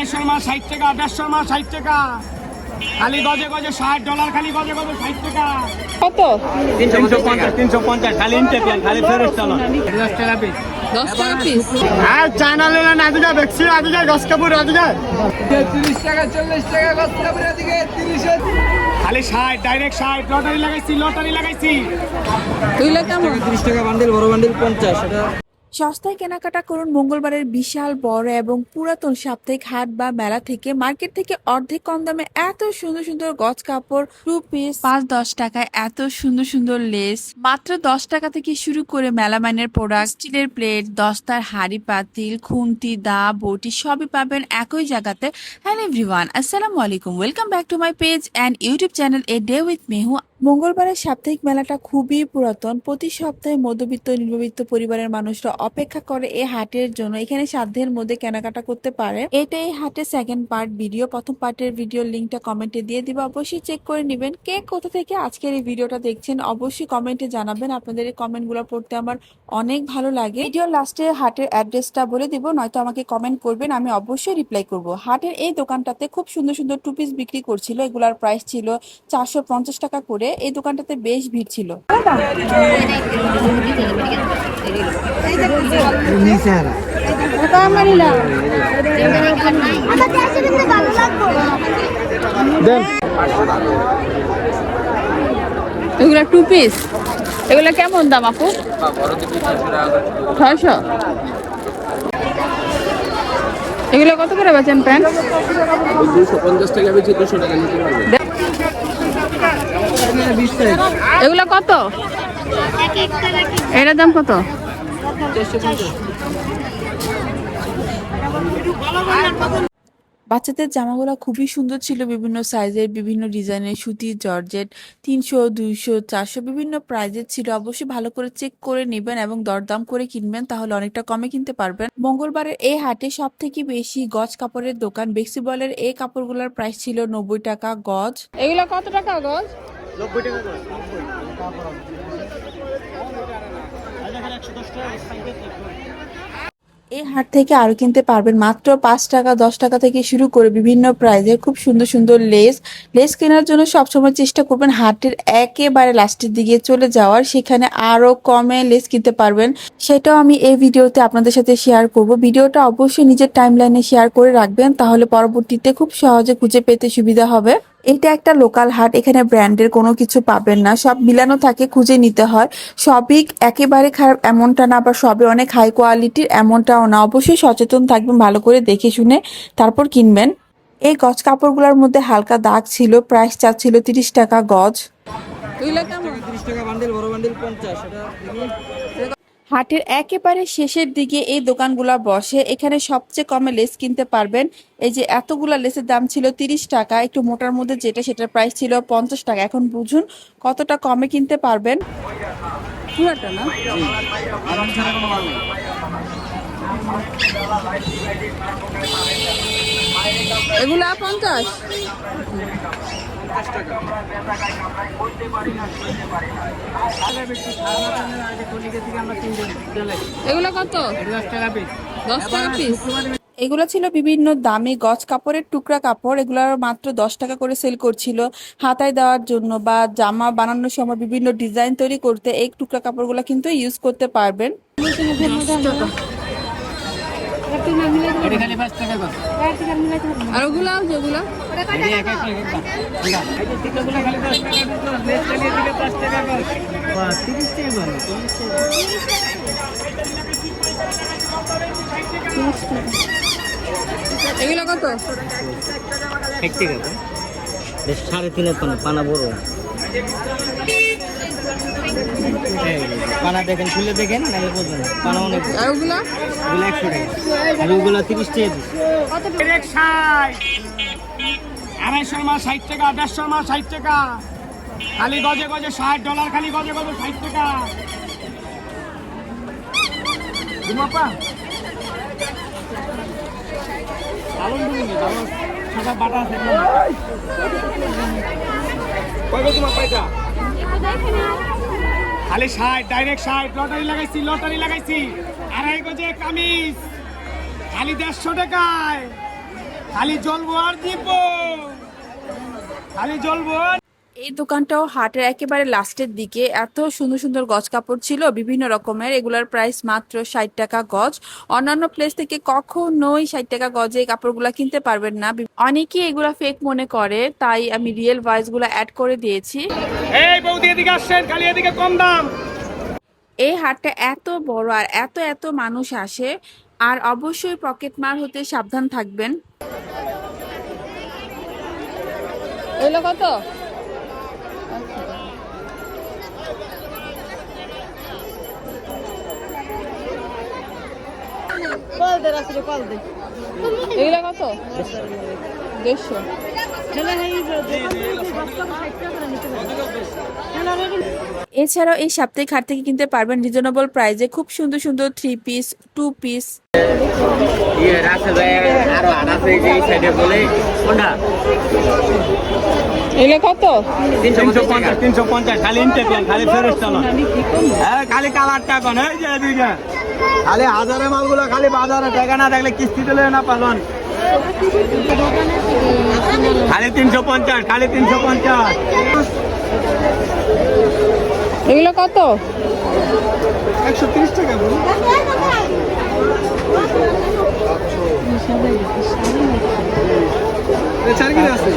আড়াইশোর মাছ ষাট টাকা দেড়শোর মাছ ষাট টাকা। খালি গজে গজে ষাট ডলার খালি গজে গজে ষাট টাকা। কত? তিনশো পঞ্চাশ তিনশো পঞ্চাশ খালি ইন্টেপিয়ান খালি ফেরত চলো দশ টাকা পিস দশ টাকা পিস আর চায়না গছ কাপড় তিরিশ টাকা চল্লিশ টাকা গছ কাপড়ের দিকে তিরিশ খালি ষাট ডাইরেক্ট ষাট লটারি লাগাইছি লটারি লাগাইছি। এগুলো কেমন? তিরিশ টাকা বান্ডিল বড় বান্ডিল পঞ্চাশ এটা সস্তায় কেনাকাটা করুন মঙ্গলবারের বিশাল, বড় এবং পুরাতন সাপ্তাহিক হাট বা মেলা থেকে। মার্কেট থেকে অর্ধেক কম দামে এত সুন্দর সুন্দর গজ কাপড় টু পিস পাঁচ, দশ টাকায় এত সুন্দর সুন্দর লেস মাত্র দশ টাকা থেকে শুরু করে মেলামাইনের প্রোডাক্ট স্টিলের প্লেট দস্তার হাড়ি পাতিল, খুন্তি, দা, বটি সবই পাবেন একই জায়গাতে। হ্যালো এভরিওয়ান আসসালামু আলাইকুম। Welcome back to my page and YouTube channel a day with Mehu মঙ্গলবারের সাপ্তাহিক মেলাটা খুবই পুরাতন। প্রতি সপ্তাহে মধ্যবিত্ত, নিম্নবিত্ত পরিবারের মানুষরা অপেক্ষা করে এই হাটের জন্য। এখানে সাধ্যের মধ্যে কেনাকাটা করতে পারে। এটা এই হাটের সেকেন্ড পার্ট ভিডিও প্রথম পার্টের ভিডিও লিঙ্কটা কমেন্টে দিয়ে দিবা। অবশ্যই চেক করে নেবেন কে কোথা থেকে আজকের এই ভিডিওটা দেখছেন। অবশ্যই কমেন্টে জানাবেন। আপনাদের এই কমেন্টগুলো পড়তে আমার অনেক ভালো লাগে। ভিডিও লাস্টে হাটের অ্যাড্রেসটা বলে দিব, নয়তো আমাকে কমেন্ট করবেন, আমি অবশ্যই রিপ্লাই করব। হাটের এই দোকানটাতে খুব সুন্দর সুন্দর টু পিস বিক্রি করছিল। এগুলার প্রাইস ছিল চারশো পঞ্চাশ টাকা করে। এই দোকানটাতে বেশ ভিড় ছিল। এগুলো টু পিস এগুলো কেমন দাম আপু? ছয়শো। এগুলো কত করে বেচেন প্যান্ট? দুশো পঞ্চাশ টাকা বেশি দুশো টাকা নিতে পারবে এগুলো কত? এটার দাম কত? বাচ্চাদের জামাগুলো খুবই সুন্দর ছিল বিভিন্ন সাইজের বিভিন্ন ডিজাইনের সুতির জর্জেট তিনশো দুইশো চারশো বিভিন্ন প্রাইজের ছিল। অবশ্যই ভালো করে চেক করে নেবেন এবং দরদাম করে কিনবেন তাহলে অনেকটা কমে কিনতে পারবেন। মঙ্গলবারের এই হাটে সব থেকে বেশি গজ কাপড়ের দোকান বেক্সিবলের এই কাপড়গুলোর প্রাইস ছিল নব্বই টাকা গজ। এগুলো কত টাকা গজ? এই হাট থেকে আরও কিনতে পারবেন মাত্র পাঁচ টাকা, দশ টাকা থেকে শুরু করে বিভিন্ন প্রাইজে খুব সুন্দর সুন্দর লেস। লেস কেনার জন্য সবসময় চেষ্টা করবেন হাটের একেবারে লাস্টের দিকে চলে যাওয়ার। সেখানে আরও কমে লেস কিনতে পারবেন। সেটাও আমি এই ভিডিওতে আপনাদের সাথে শেয়ার করব। ভিডিওটা অবশ্যই নিজের টাইম লাইনে শেয়ার করে রাখবেন, তাহলে পরবর্তীতে খুব সহজে খুঁজে পেতে সুবিধা হবে। এটা একটা লোকাল হাট, এখানে ব্র্যান্ডের কোনো কিছু পাবেন না। সব মিলানো থাকে, খুঁজে নিতে হয়। সবই একেবারে খারাপ এমনটা না বা সবই অনেক হাই কোয়ালিটির এমনটাও না। অবশ্যই সচেতন থাকবেন, ভালো করে দেখে শুনে তারপর কিনবেন। এই গজ কাপড়গুলোর মধ্যে হালকা দাগ ছিল প্রাইস চাচ্ছিল তিরিশ টাকা গজ। টাকা বান্ডিল বড় বান্ডিল হাটের একেবারে শেষের দিকে এই দোকানগুলা বসে। এখানে সবচেয়ে কমে লেস কিনতে পারবেন। এই যে এতগুলা লেসের দাম ছিল তিরিশ টাকা একটু মোটার মধ্যে যেটা সেটার প্রাইস ছিল পঞ্চাশ টাকা। এখন বুঝুন কতটা কমে কিনতে পারবেন। পুরাটা না? এগুলো পঞ্চাশ? এগুলো কত? দশ টাকা পিস দশ টাকা পিস এগুলো ছিল বিভিন্ন দামি গজ কাপড়ের টুকরা কাপড়। এগুলো মাত্র দশ টাকা করে সেল করছিল। হাতায় দেওয়ার জন্য বা জামা বানানোর সময় বিভিন্ন ডিজাইন তৈরি করতে এই টুকরা কাপড়গুলো কিন্তু ইউজ করতে পারবেন এটা খালি পাঁচ টাকা করে আর ওগুলো চল্লিশ টাকা এগুলো কত সাড়ে তিনের পানা পানা বড়। পানা দেখেন খুলে দেখেন নাহলে বুঝবেন পানা অনেক। আর ওগুলো? ওগুলো একশো টাকা। আর ওগুলো তিরিশ টাকা? আড়াইশোর মাছ ষাট টাকা দেড়শোর মাছ ষাট টাকা। খালি গজে গজে ষাট ডলার খালি গজে গজে ষাট টাকা। দিমাপা আলম দিবি নি সাদা বাটা আছে কয়বে তোমার পয়সা খালি ষাট ডাইরেক্ট ষাট লটারি লাগাইছি লটারি লাগাইছি। আড়াই গজে কামিজ। খালি দেড়শো টাকায়। খালি জলবো আর দিব খালি জলবো আর এই দোকানটাও হাটের একেবারে লাস্টের দিকে। এত সুন্দর সুন্দর গজ কাপড় ছিল বিভিন্ন রকমের। এগুলার প্রাইস মাত্র ষাট টাকা গজ। অন্যান্য প্লেস থেকে কখনোই ষাট টাকা গজে এই কাপড়গুলা কিনতে পারবেন না। অনেকেই এগুলা ফেক মনে করে তাই আমি রিয়েল ভয়েসগুলা অ্যাড করে দিয়েছি। এই বৌদি এদিকে আসছেন খালি এদিকে কম দাম। এই হাটটা এত বড় আর এত এত মানুষ আসে আর অবশ্যই পকেট মার হতে সাবধান থাকবেন। এগুলো কত? এগুলো কত? দেড়শো। এছাড়াও এই সাপ্তাহিক হাট থেকে কিনতে পারবেন রিজনেবল প্রাইসে খুব সুন্দর সুন্দর থ্রি পিস টু পিস ইয়ে রাসেল ভাই আরও আনাছে যে সাইডে বলে কোনটা? এগুলো কত? তিনশো পঞ্চাশ তিনশো পঞ্চাশ খালি ইনটেক খালি ফেরত চালো হ্যাঁ খালি কালারটা কোন এই যে এদিকে। খালি হাজারে মালগুলো খালি বাজারে টাকা না থাকলে কিস্তি দিলে না পালন। খালি তিনশো পঞ্চাশ খালি তিনশো পঞ্চাশ। এগুলো কত? একশো তিরিশ টাকা বলুন। চারগিরে আছে।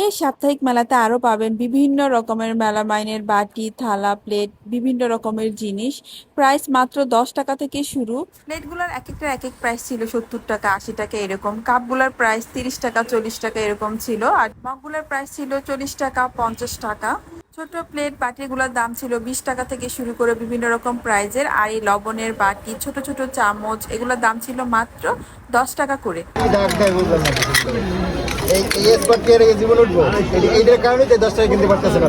এই সাপ্তাহিক মেলাতে আরও পাবেন বিভিন্ন রকমের মেলা মাইনের বাটি থালা প্লেট বিভিন্ন রকমের জিনিস। প্রাইস মাত্র দশ টাকা থেকে শুরু। প্লেটগুলোর এক একটা এক এক প্রাইস ছিল সত্তর টাকা আশি টাকা এরকম। কাপগুলোর প্রাইস তিরিশ টাকা চল্লিশ টাকা এরকম ছিল। আর মগগুলোর প্রাইস ছিল চল্লিশ টাকা পঞ্চাশ টাকা। ছোট প্লেট বাটিগুলোর দাম ছিল বিশ টাকা থেকে শুরু করে বিভিন্ন রকম প্রাইজের আর এই লবণের বাটি ছোট ছোট চামচ এগুলোর দাম ছিল মাত্র দশ টাকা করে। এইটার কারণে দশ টাকা কিনতে পারতেছে না।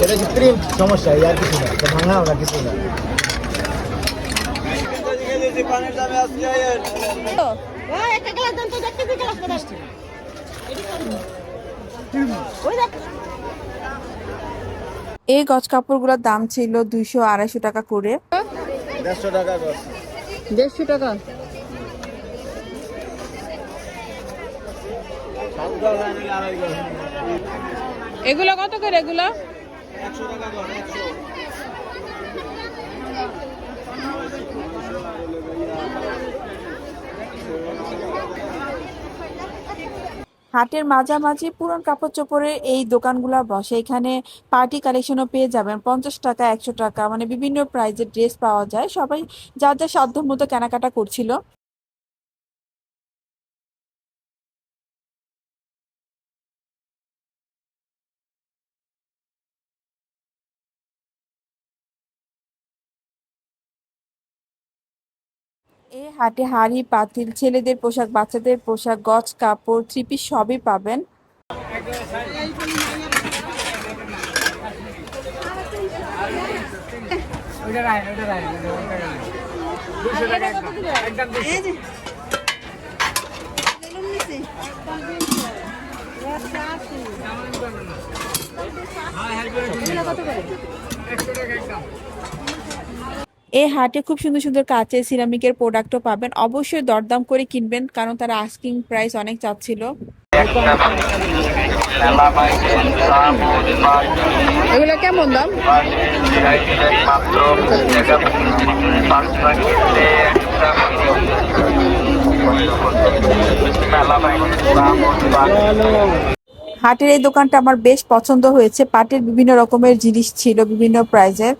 এটা হচ্ছে প্রিন্ট সমস্যা আর কিছু না এটা না কিছু না। একটা গ্লাস দেন তো দেখতে দিই গ্লাস দেন ওই দেখ। এই গজ কাপড়গুলোর দাম ছিল দুইশো আড়াইশো টাকা করে। দেড়শো টাকা গজ। দেড়শো টাকা? এগুলো কত করে এগুলো? হাটের মাঝামাঝি পুরন কাপড় চোপড়ের এই দোকানগুলো বসে। এখানে পার্টি কালেকশনও পেয়ে যাবেন, পঞ্চাশ টাকা, একশো টাকা মানে বিভিন্ন প্রাইজের ড্রেস পাওয়া যায়। সবাই যা যা সাধ্য মতো কেনাকাটা করছিল। এই হাটে হাড়ি পাতিল ছেলেদের পোশাক বাচ্চাদের পোশাক গজ কাপড় থ্রিপিস সবই পাবেন। এই হাটে খুব সুন্দর সুন্দর কাচের সিরামিকের প্রোডাক্টও পাবেন। অবশ্যই দরদাম করে কিনবেন কারণ তারা আস্কিং প্রাইস অনেক চাচ্ছিল। এগুলো কেমন দাম? হাটের এই দোকানটা আমার বেশ পছন্দ হয়েছে। পাটের বিভিন্ন রকমের জিনিস ছিল বিভিন্ন প্রাইজের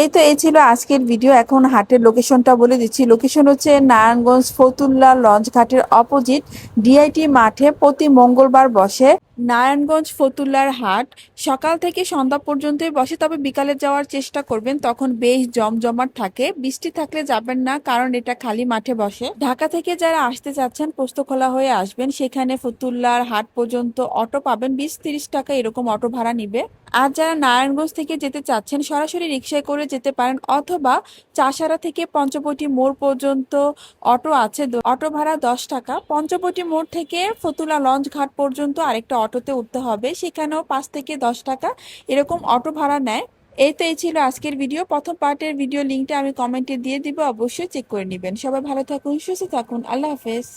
এই তো এই ছিল আজকের ভিডিও এখন হাটের লোকেশনটা বলে দিচ্ছি। লোকেশন হচ্ছে নারায়ণগঞ্জ ফতুল্লা লঞ্চ ঘাটের অপোজিট ডিআইটি মাঠে প্রতি মঙ্গলবার বসে নারায়ণগঞ্জ ফতুল্লার হাট। সকাল থেকে সন্ধ্যা পর্যন্তই বসে, তবে বিকালে যাওয়ার চেষ্টা করবেন। তখন বেশ জমজমাট থাকে। বৃষ্টি থাকলে যাবেন না, কারণ এটা খালি মাঠে বসে। ঢাকা থেকে যারা আসতে চাচ্ছেন, পোস্তখোলা হয়ে আসবেন। সেখানে ফতুল্লার হাট পর্যন্ত অটো পাবেন। বিশ তিরিশ টাকা এরকম অটো ভাড়া নিবে। আর যারা নারায়ণগঞ্জ থেকে যেতে চাচ্ছেন, সরাসরি রিক্সায় করে করে যেতে পারেন, অথবা চাষারা থেকে পঞ্চবটি মোড় পর্যন্ত অটো আছে অটো ভাড়া দশ টাকা। পঞ্চবটি মোড় থেকে ফতুলা লঞ্চ ঘাট পর্যন্ত আরেকটা অটোতে উঠতে হবে, সেখানেও পাঁচ থেকে দশ টাকা এরকম অটো ভাড়া নেয়। এই তো এই ছিল আজকের ভিডিও। প্রথম পার্টের ভিডিও লিঙ্কটা আমি কমেন্টে দিয়ে দিব, অবশ্যই চেক করে নেবেন। সবাই ভালো থাকুন, সুস্থ থাকুন। আল্লাহ হাফেজ।